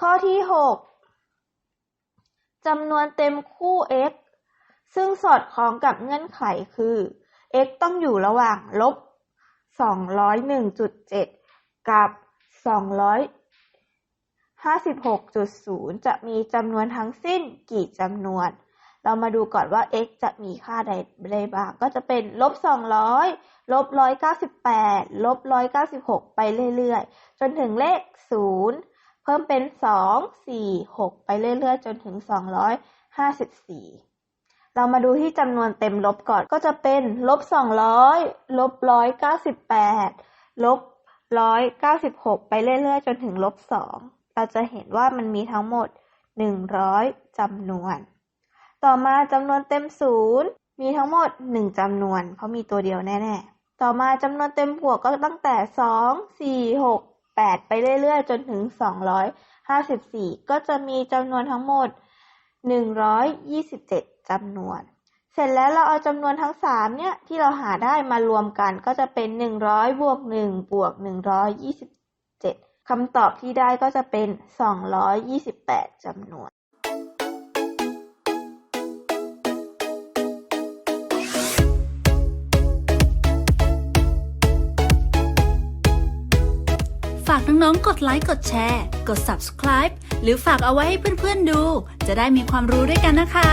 ข้อที่ 6จำนวนเต็มคู่ x ซึ่งสอดคล้องกับเงื่อนไขคือ x ต้องอยู่ระหว่างลบ 201.7 กับ 256.0 จะมีจำนวนทั้งสิ้นกี่จำนวน เรามาดูก่อนว่า x จะมีค่าใดใดบ้าง ก็จะเป็นลบ 200 ลบ 198 ลบ 196 ไปเรื่อย ๆ จนถึงเลข 0 เพิ่มเป็น2 4 6ไปเรื่อยๆ จนถึง254เรามาดูที่จำนวนเต็มลบก่อนก็จะเป็นลบ200ลบ198ลบ196ไปเรื่อยๆ จนถึงลบ2เราจะเห็นว่ามันมีทั้งหมด100จำนวน ต่อมาจำนวนเต็มศูนย์มีทั้งหมด1จำนวน เพราะมีตัวเดียวแน่ ๆ ต่อมาจำนวนเต็มบวกก็ตั้งแต่2 4 6 8ไปเรื่อยๆ จนถึง254ก็จะมีจำนวนทั้งหมด127จำนวน เสร็จแล้วเราเอาจำนวนทั้ง3เนี่ยที่เราหาได้มารวมกันก็จะเป็น100บวก1บวก127คำตอบที่ได้ก็จะเป็น228จำนวน ฝากน้องๆ กดไลค์ กดแชร์ กด subscribe หรือฝากเอาไว้ให้เพื่อนๆดู จะได้มีความรู้ด้วยกันนะคะ